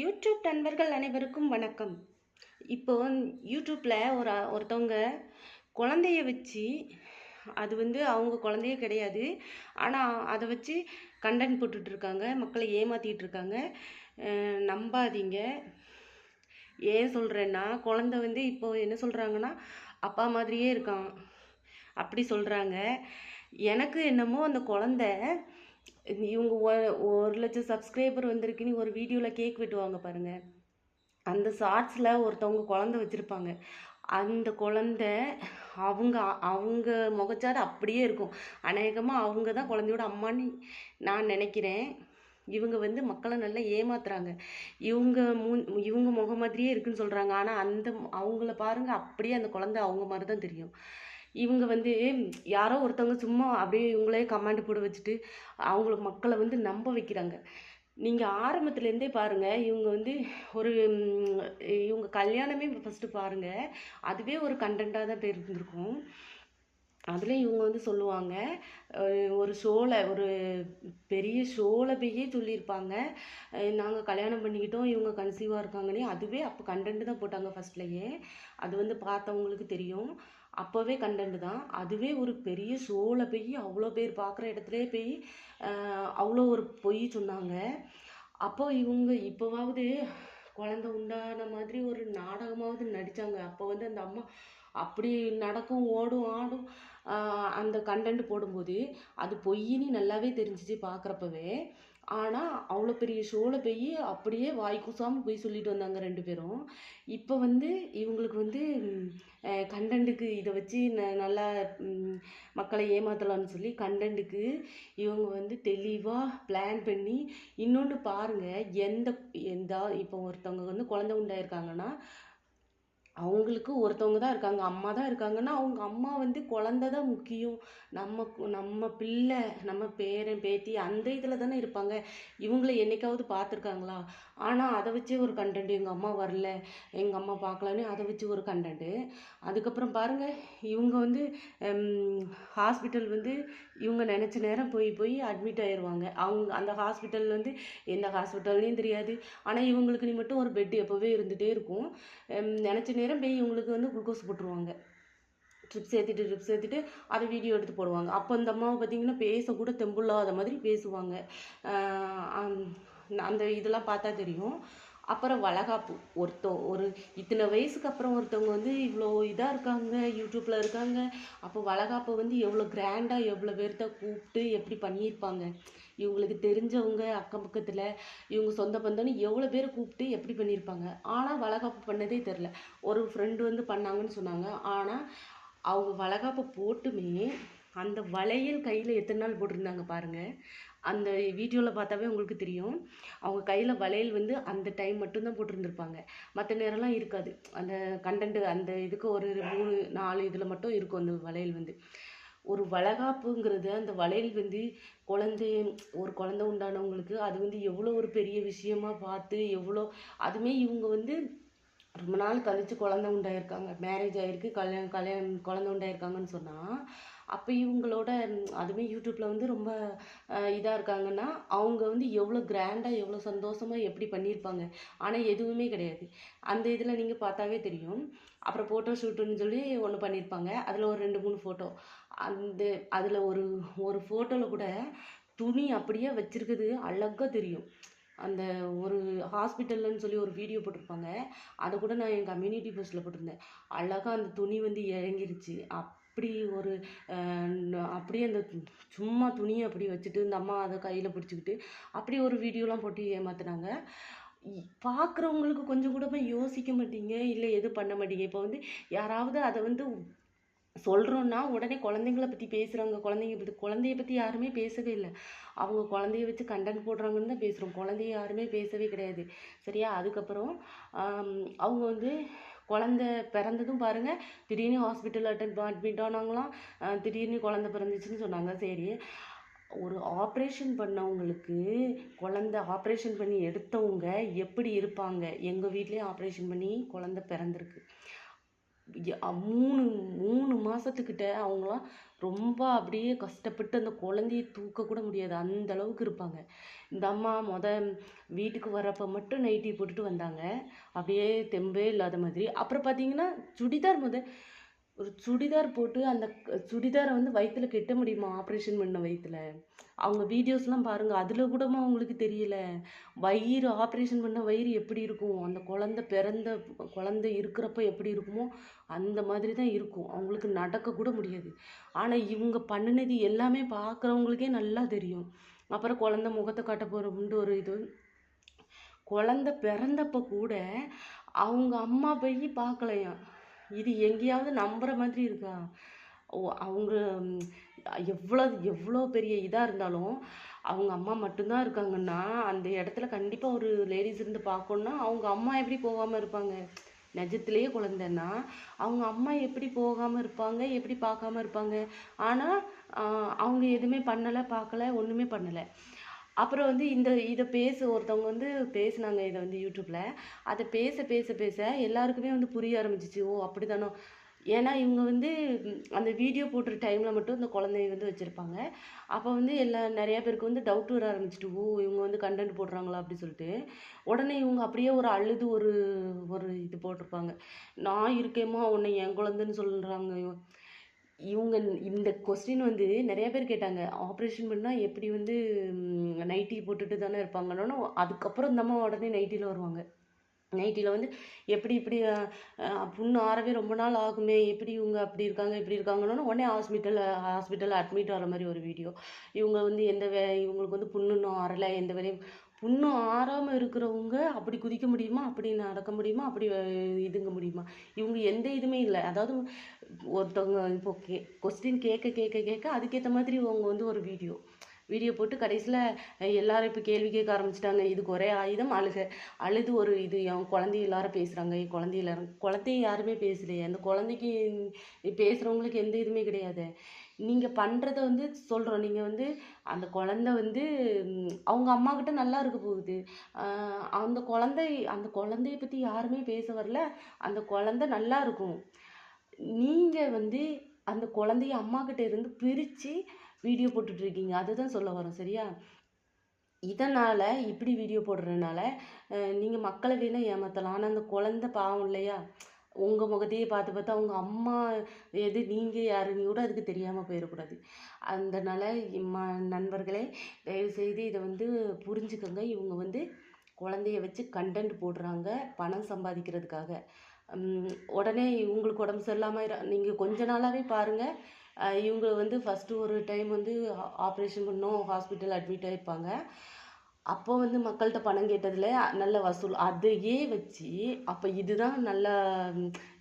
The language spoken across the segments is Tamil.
யூடியூப் நண்பர்கள் அனைவருக்கும் வணக்கம். இப்போ யூடியூப்பில் ஒரு ஒருத்தவங்க குழந்தைய வச்சு அது வந்து அவங்க குழந்தையே கிடையாது. ஆனால் அதை வச்சு கண்டென்ட் போட்டுட்ருக்காங்க. மக்களை ஏமாற்றிட்டு இருக்காங்க நம்பாதீங்க. ஏன் சொல்கிறேன்னா குழந்தை வந்து இப்போ என்ன சொல்கிறாங்கன்னா அப்பா மாதிரியே இருக்கான். அப்படி சொல்கிறாங்க எனக்கு என்னமோ அந்த குழந்தை இவங்க ஒ- ஒரு லட்சம் சப்ஸ்கிரைபர் வந்திருக்குன்னு ஒரு வீடியோவில் கேக் வெட்டுவாங்க பாருங்கள் அந்த ஷார்ட்ஸில் ஒருத்தவங்க குழந்தை வச்சுருப்பாங்க. அந்த குழந்தை அவங்க அவங்க முகச்சாடு அப்படியே இருக்கும். அநேகமாக அவங்க தான் குழந்தையோட அம்மான்னு நான் நினைக்கிறேன். இவங்க வந்து மக்களை நல்லா ஏமாத்துறாங்க. இவங்க மூ இவங்க முகம் மாதிரியே இருக்குன்னு சொல்கிறாங்க ஆனால் அந்த அவங்கள பாருங்க அப்படியே அந்த குழந்தை அவங்க மாதிரி தான் தெரியும். இவங்க வந்து யாரோ ஒருத்தவங்க சும்மா அப்படியே இவங்களே கமாண்ட் போட வச்சுட்டு அவங்கள மக்களை வந்து நம்ப வைக்கிறாங்க. நீங்கள் ஆரம்பத்துலேருந்தே பாருங்கள் இவங்க வந்து ஒரு இவங்க கல்யாணமே ஃபஸ்ட்டு பாருங்கள் அதுவே ஒரு கண்டென்ட்டாக தான் இருந்திருக்கும் அதில் இவங்க வந்து சொல்லுவாங்க ஒரு ஷோவில் ஒரு பெரிய ஷோவில் போய் சொல்லியிருப்பாங்க நாங்கள் கல்யாணம் பண்ணிக்கிட்டோம் இவங்க கன்சீவாக இருக்காங்கன்னே அதுவே அப்போ கண்டென்ட் தான் போட்டாங்க ஃபஸ்ட்லேயே அது வந்து பார்த்தவங்களுக்கு தெரியும். அப்போவே கண்டென்ட் தான். அதுவே ஒரு பெரிய ஷோவில் போய் அவ்வளோ பேர் பார்க்குற இடத்துலயே போய் அவ்வளோ ஒரு பொய் சொன்னாங்க. அப்போ இவங்க இப்போவாவது குழந்த உண்டான மாதிரி ஒரு நாடகமாவது நடித்தாங்க அப்போ வந்து அந்த அம்மா அப்படி நடக்கும் ஓடும் ஆடும் அந்த கண்டென்ட் போடும்போது அது பொய்ன்னு நல்லாவே தெரிஞ்சிச்சு பார்க்குறப்பவே ஆனால் அவ்வளோ பெரிய ஷோவில் போய் அப்படியே வாய் கூசாமல் போய் சொல்லிட்டு வந்தாங்க ரெண்டு பேரும். இப்போ வந்து இவங்களுக்கு வந்து கண்டென்ட்டுக்கு இதை வச்சு ந நல்லா மக்களை ஏமாற்றலாம்னு சொல்லி கண்டென்ட்டுக்கு இவங்க வந்து தெளிவாக பிளான் பண்ணி இன்னொன்று பாருங்கள் எந்த எந்த இப்போ ஒருத்தவங்க வந்து குழந்தை உண்டாயிருக்காங்கன்னா அவங்களுக்கு ஒருத்தவங்க தான் இருக்காங்க அம்மா தான் இருக்காங்கன்னா அவங்க அம்மா வந்து குழந்தை தான் முக்கியம். நம்ம நம்ம பிள்ளை நம்ம பேரன் பேத்தி அந்த இதில் தானே இருப்பாங்க. இவங்கள என்னைக்காவது பார்த்துருக்காங்களா? ஆனால் அதை வச்சு ஒரு கண்டென்ட் எங்கள் அம்மா வரல எங்கள் அம்மா பார்க்கலன்னு அதை வச்சு ஒரு கண்டென்ட்டு அதுக்கப்புறம் பாருங்கள் இவங்க வந்து ஹாஸ்பிட்டல் வந்து இவங்க நினச்ச நேரம் போய் போய் அட்மிட் ஆயிடுவாங்க அவங்க அந்த ஹாஸ்பிட்டல் வந்து எந்த ஹாஸ்பிட்டல்லையும் தெரியாது. ஆனால் இவங்களுக்கு நீ மட்டும் ஒரு பெட் எப்போவே இருந்துகிட்டே இருக்கும். நினச்ச நேரம் போய் இவங்களுக்கு வந்து குளுக்கோஸ் போட்டுருவாங்க. ட்ரிப்ஸ் ஏற்றிட்டு ட்ரிப்ஸ் ஏற்றிட்டு அதை வீடியோ எடுத்து போடுவாங்க. அப்போ அந்த அம்மாவை பார்த்தீங்கன்னா பேசக்கூட தெம்புள்ளாத மாதிரி பேசுவாங்க. அந்த- அந்த இதெல்லாம் பார்த்தா தெரியும். அப்புறம் வளகாப்பு. ஒருத்த ஒரு இத்தனை வயசுக்கு அப்புறம் ஒருத்தவங்க வந்து இவ்வளோ இதாக இருக்காங்க யூடியூப்பில் இருக்காங்க. அப்போ வளகாப்பை வந்து எவ்வளோ கிராண்டாக எவ்வளோ பேர்த்த கூப்பிட்டு எப்படி பண்ணியிருப்பாங்க? இவங்களுக்கு தெரிஞ்சவங்க அக்கம் பக்கத்தில் இவங்க சொந்த பந்தம்னு எவ்வளோ பேரை கூப்பிட்டு எப்படி பண்ணியிருப்பாங்க? ஆனால் வளகாப்பு பண்ணதே தெரில ஒரு ஃப்ரெண்டு வந்து பண்ணாங்கன்னு சொன்னாங்க. ஆனால் அவங்க வளகாப்பு போட்டுமே அந்த வளையல் கையில் எத்தனை நாள் போட்டிருந்தாங்க பாருங்கள் அந்த வீடியோவில் பார்த்தாவே உங்களுக்கு தெரியும். அவங்க கையில் வளையல் வந்து அந்த டைம் மட்டும்தான் போட்டிருந்துருப்பாங்க. மற்ற நேரம்லாம் இருக்காது. அந்த கண்டென்ட் அந்த இதுக்கு ஒரு மூணு நாலு இதில் மட்டும் இருக்கும் அந்த வளையல் வந்து. ஒரு வளகாப்புங்கிறது அந்த வளையல் வந்து குழந்தை ஒரு குழந்தை உண்டானவங்களுக்கு அது வந்து எவ்வளோ ஒரு பெரிய விஷயமா பார்த்து எவ்வளோ அதுமே இவங்க வந்து ரொம்ப நாள் கழித்து குழந்தை உண்டாயிருக்காங்க. மேரேஜ் ஆகிருக்கு கல்யாணம் கல்யாணம் குழந்தை உண்டாயிருக்காங்கன்னு சொன்னால் அப்போ இவங்களோட ம், அதுவுமே யூடியூப்பில் வந்து ரொம்ப இதாக இருக்காங்கன்னா அவங்க வந்து எவ்வளோ கிராண்டாக எவ்வளோ சந்தோஷமாக எப்படி பண்ணியிருப்பாங்க. ஆனால் எதுவுமே கிடையாது. அந்த இதில் நீங்கள் பார்த்தாவே தெரியும். அப்புறம் ஃபோட்டோ ஷூட்டுன்னு சொல்லி ஒன்று பண்ணியிருப்பாங்க. அதில் ஒரு ரெண்டு மூணு ஃபோட்டோ அந்த அதில் ஒரு ஒரு ஃபோட்டோவில் கூட துணி அப்படியே வச்சுருக்குது. அழகாக தெரியும். அந்த ஒரு ஹாஸ்பிட்டல்லன்னு சொல்லி ஒரு வீடியோ போட்டிருப்பாங்க. அதை கூட நான் என் கம்யூனிட்டி போஸ்ட்டில் போட்டிருந்தேன். அழகாக அந்த துணி வந்து இறங்கிருச்சு. அப்படி ஒரு அப்படியே அந்த சும்மா துணியை அப்படி வச்சுட்டு இந்த அம்மா அதை கையில் பிடிச்சிக்கிட்டு அப்படி ஒரு வீடியோலாம் போட்டு ஏமாத்துனாங்க. பார்க்குறவங்களுக்கு கொஞ்சம் கூட போய் யோசிக்க மாட்டீங்க இல்லை எதுவும் பண்ண மாட்டீங்க. இப்போ வந்து யாராவது அதை வந்து சொல்கிறோன்னா உடனே குழந்தைங்கள பற்றி பேசுகிறாங்க குழந்தைங்க பற்றி குழந்தைய பற்றி யாருமே பேசவே இல்லை. அவங்க குழந்தைய வச்சு கண்டென்ட் போடுறாங்கன்னு தான் பேசுகிறோம் குழந்தைய யாருமே பேசவே கிடையாது. சரியா? அதுக்கப்புறம் அவங்க வந்து குழந்த பிறந்ததும் பாருங்கள் திடீர்னு ஹாஸ்பிட்டல் அட்டன் அட்மிட் ஆனாங்களாம். திடீர்னு குழந்த பிறந்துச்சுன்னு சொன்னாங்க. சரி ஒரு ஆப்ரேஷன் பண்ணவங்களுக்கு குழந்த ஆப்ரேஷன் பண்ணி எடுத்தவங்க எப்படி இருப்பாங்க? எங்கள் வீட்லேயும் ஆப்ரேஷன் பண்ணி குழந்த பிறந்திருக்கு. மூணு மூணு மாதத்துக்கிட்ட அவங்களாம் ரொம்ப அப்படியே கஷ்டப்பட்டு அந்த குழந்தைய தூக்கக்கூட முடியாது. அந்த அளவுக்கு இருப்பாங்க. இந்த அம்மா முத வீட்டுக்கு வரப்போ மட்டும் நைட்டி போட்டுட்டு வந்தாங்க. அப்படியே தெம்பே இல்லாத மாதிரி. அப்புறம் பார்த்தீங்கன்னா சுடிதார் முத ஒரு சுடிதார் போட்டு அந்த சுடிதாரை வந்து வயிற்றுல கெட்ட முடியுமா? ஆப்ரேஷன் பண்ண வயிற்றுல அவங்க வீடியோஸ்லாம் பாருங்கள் அதில் கூடமா அவங்களுக்கு தெரியல. வயிறு ஆப்ரேஷன் பண்ண வயிறு எப்படி இருக்கும்? அந்த குழந்தை பிறந்த குழந்தை இருக்கிறப்ப எப்படி இருக்குமோ அந்த மாதிரி தான் இருக்கும். அவங்களுக்கு நடக்க கூட முடியாது. ஆனால் இவங்க பண்ணினது எல்லாமே பார்க்குறவங்களுக்கே நல்லா தெரியும். அப்புறம் குழந்தை முகத்தை காட்ட போகிறோம்னு ஒரு இது. குழந்தை பிறந்தப்ப கூட அவங்க அம்மா போய் பார்க்கலையாம் இது எங்கேயாவது நம்புகிற மாதிரி இருக்கா? ஓ அவங்க எவ்வளோ எவ்வளோ பெரிய இதாக இருந்தாலும் அவங்க அம்மா மட்டும்தான் இருக்காங்கன்னா அந்த இடத்துல கண்டிப்பாக ஒரு லேடிஸ் இருந்து பார்க்கணுன்னா அவங்க அம்மா எப்படி போகாமல் இருப்பாங்க? நிஜத்துலேயே குழந்தைன்னா அவங்க அம்மா எப்படி போகாமல் இருப்பாங்க? எப்படி பார்க்காம இருப்பாங்க? ஆனால் அவங்க எதுவுமே பண்ணலை பார்க்கல ஒன்றுமே பண்ணலை. அப்புறம் வந்து இந்த இதை பேச ஒருத்தவங்க வந்து பேசினாங்க இதை வந்து யூடியூப்பில் அதை பேச பேச பேச எல்லாருக்குமே வந்து புரிய ஆரம்பிச்சிச்சு. ஓ அப்படி தானோ ஏன்னா இவங்க வந்து அந்த வீடியோ போட்டுற டைமில் மட்டும் இந்த குழந்தைய வந்து வச்சுருப்பாங்க. அப்போ வந்து எல்லா நிறையா பேருக்கு வந்து டவுட் வர ஆரம்பிச்சிட்டு ஓ இவங்க வந்து கண்டென்ட் போடுறாங்களா அப்படி சொல்லிட்டு. உடனே இவங்க அப்படியே ஒரு அழுது ஒரு ஒரு இது போட்டிருப்பாங்க. நான் இருக்கேம்மா உன்னை என் குழந்தைன்னு சொல்கிறாங்க இவங்க இந்த கொஸ்டின் வந்து நிறைய பேர் கேட்டாங்க. ஆப்ரேஷன் பண்ணால் எப்படி வந்து நைட்டி போட்டுட்டு தானே இருப்பாங்கன்னு. அதுக்கப்புறம் இந்த அம்மா உடனே நைட்டியில் வருவாங்க. நைட்டியில் வந்து எப்படி இப்படி புண்ணு ஆறவே ரொம்ப நாள் ஆகுமே. எப்படி இவங்க அப்படி இருக்காங்க இப்படி இருக்காங்கன்னு உடனே ஹாஸ்பிட்டல் ஹாஸ்பிட்டலில் அட்மிட் ஆகிற மாதிரி ஒரு வீடியோ இவங்க வந்து எந்த வே இவங்களுக்கு வந்து புண்ணு இன்னும் ஆறலை. எந்த வேலையும் இன்னும் ஆறாமல் இருக்கிறவங்க அப்படி குதிக்க முடியுமா? அப்படி நடக்க முடியுமா? அப்படி இதுங்க முடியுமா? இவங்க எந்த இதுவுமே இல்லை. அதாவது ஒருத்தவங்க இப்போ கே கொஸ்டின் கேட்க கேட்க கேட்க அதுக்கேற்ற மாதிரி அவங்க வந்து ஒரு வீடியோ வீடியோ போட்டு கடைசியில் எல்லாரும் இப்போ கேள்வி கேட்க ஆரம்பிச்சிட்டாங்க. இதுக்கு ஒரே ஆயுதம் அழுக. அழுது ஒரு இது என் குழந்தைய எல்லாரும் பேசுகிறாங்க என் குழந்தைய எல்லாரும் குழந்தைய யாருமே பேசலையே. அந்த குழந்தைக்கு பேசுகிறவங்களுக்கு எந்த இதுவுமே கிடையாது. நீங்கள் பண்ணுறத வந்து சொல்கிறோம் நீங்கள் வந்து அந்த குழந்த வந்து அவங்க அம்மா கிட்ட நல்லா இருக்க போகுது. அந்த குழந்தை அந்த குழந்தைய பற்றி யாருமே பேச வரல. அந்த குழந்தை நல்லா இருக்கும். நீங்கள் வந்து அந்த குழந்தைய அம்மா கிட்ட இருந்து பிரித்து வீடியோ போட்டுட்ருக்கீங்க அதை அதுதான் சொல்ல வரோம். சரியா? இதனால் இப்படி வீடியோ போடுறதுனால நீங்கள் மக்களை வேணால் ஏமாற்றலாம் ஆனால் அந்த குழந்தை பாவம் இல்லையா? உங்கள் முகத்தையே பார்த்து பார்த்து அவங்க அம்மா எது நீங்கள் யாருன்னு கூட அதுக்கு தெரியாமல் போயிடக்கூடாது. அதனால் ம நண்பர்களே தயவுசெய்து இதை வந்து புரிஞ்சுக்கோங்க. இவங்க வந்து குழந்தைய வச்சு கண்டென்ட் போடுறாங்க பணம் சம்பாதிக்கிறதுக்காக. உடனே இவங்களுக்கு உடம்பு சரியில்லாமல் நீங்கள் கொஞ்ச நாளாகவே பாருங்கள் இவங்க வந்து ஃபஸ்ட்டு ஒரு டைம் வந்து ஆப்ரேஷன் பண்ணோம் ஹாஸ்பிட்டல் அட்மிட் ஆகிருப்பாங்க அப்போ வந்து மக்கள்கிட்ட பணம் கேட்டதில் நல்ல வசூல். அதையே வச்சு அப்போ இதுதான் நல்ல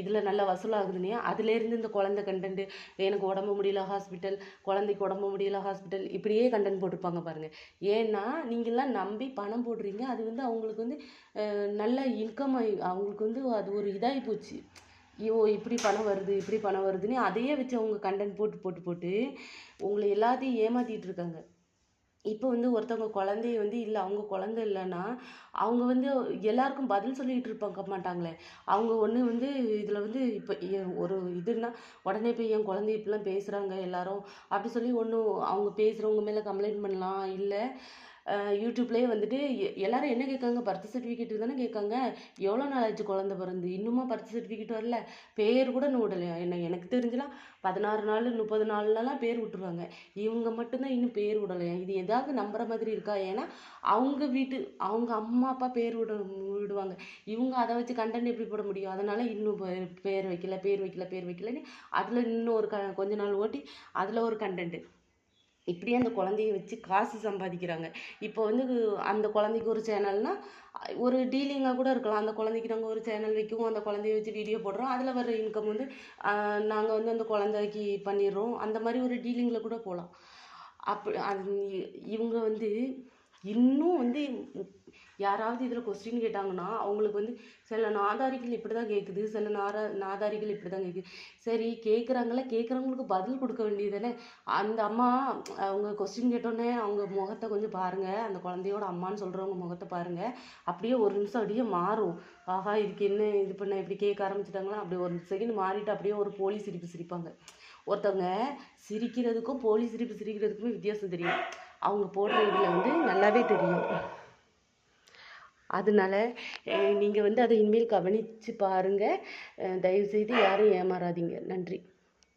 இதில் நல்ல வசூலாகுதுன்னே அதுலேருந்து இந்த குழந்தை கண்டென்ட்டு எனக்கு உடம்பு முடியல ஹாஸ்பிட்டல் குழந்தைக்கு உடம்பு முடியல ஹாஸ்பிட்டல் இப்படியே கண்டென்ட் போட்டிருப்பாங்க பாருங்கள் ஏன்னா நீங்கள்லாம் நம்பி பணம் போடுறீங்க அது வந்து அவங்களுக்கு வந்து நல்ல இன்கம் அவங்களுக்கு வந்து அது ஒரு இதாகி போச்சு. ஐயோ இப்படி பணம் வருது இப்படி பணம் வருதுன்னு அதையே வச்சு அவங்க கண்டென்ட் போட்டு போட்டு போட்டு உங்களை எல்லாத்தையும் ஏமாற்றிட்டு இருக்காங்க. இப்போ வந்து ஒருத்தவங்க குழந்தைய வந்து இல்லை அவங்க குழந்தை இல்லைன்னா அவங்க வந்து எல்லாருக்கும் பதில் சொல்லிக்கிட்டு இருப்பாங்க மாட்டாங்களே. அவங்க ஒன்று வந்து இதில் வந்து இப்போ ஒரு இதுன்னா உடனே போய் என் குழந்தை இப்படிலாம் பேசுகிறாங்க எல்லாரும் அப்படி சொல்லி ஒன்றும் அவங்க பேசுகிறவங்க மேலே கம்ப்ளைண்ட் பண்ணலாம் இல்லை யூடியூப்லேயே வந்துட்டு எ- எல்லாரும் என்ன கேட்காங்க? பர்த் சர்டிஃபிகேட் தானே கேட்காங்க. எவ்வளோ நாள் ஆச்சு பிறந்து? இன்னுமா பர்த் சர்டிஃபிகேட் வரல. பேர் கூட இன்னும் விடலையா? என்ன எனக்கு தெரிஞ்சுலாம் பதினாறு நாள் முப்பது நாள்லலாம் பேர் விட்டுருவாங்க. இவங்க மட்டும்தான் இன்னும் பேர் விடலையா? இது எதாவது நம்புற மாதிரி இருக்கா? ஏன்னா அவங்க வீட்டு அவங்க அம்மா அப்பா பேர் விட விடுவாங்க. இவங்க அதை வச்சு கண்டென்ட் எப்படி போட முடியும்? அதனால இன்னும் பேர் வைக்கல பேர் வைக்கல பேர் வைக்கலன்னு அதில் இன்னும் ஒரு க கொஞ்ச நாள் ஓட்டி அதில் ஒரு கண்டென்ட்டு இப்படியே அந்த குழந்தைய வச்சு காசு சம்பாதிக்கிறாங்க. இப்போ வந்து அந்த குழந்தைக்கு ஒரு சேனல்னால் ஒரு டீலிங்காக கூட இருக்கலாம். அந்த குழந்தைக்கு நாங்கள் ஒரு சேனல் வைக்கவும் அந்த குழந்தைய வச்சு வீடியோ போடுறோம். அதில் வர இன்கம் வந்து நாங்கள் வந்து அந்த குழந்தைக்கு பண்ணிடுறோம். அந்த மாதிரி ஒரு டீலிங்கில் கூட போகலாம் அப்படி அது இவங்க வந்து இன்னும் வந்து யாராவது இதில் கொஸ்டின் கேட்டாங்கன்னா அவங்களுக்கு வந்து சில நாதாரிகள் இப்படி தான் கேட்குது சில நாரா நாதாரிகள் இப்படி தான் கேட்குது சரி கேட்குறாங்கள கேட்குறவங்களுக்கு பதில் கொடுக்க வேண்டியதுதானே? அந்த அம்மா அவங்க கொஸ்டின் கேட்டோன்னே அவங்க முகத்தை கொஞ்சம் பாருங்கள் அந்த குழந்தையோட அம்மான்னு சொல்கிறவங்க முகத்தை பாருங்கள் அப்படியே ஒரு நிமிஷம் அப்படியே மாறும். ஆஹா இதுக்கு என்ன இது பண்ண இப்படி கேட்க ஆரம்பிச்சிட்டாங்களா? அப்படி ஒரு செகண்ட் மாறிட்டு அப்படியே ஒரு போலி சிரிப்பு சிரிப்பாங்க. ஒருத்தவங்க சிரிக்கிறதுக்கும் போலி சிரிப்பு சிரிக்கிறதுக்குமே வித்தியாசம் தெரியும். அவங்க போடுற இதில் வந்து நல்லாவே தெரியும். அதனால நீங்கள் வந்து அதை இனிமேல் கவனித்து பாருங்கள் தயவுசெய்து யாரும் ஏமாறாதீங்க. நன்றி.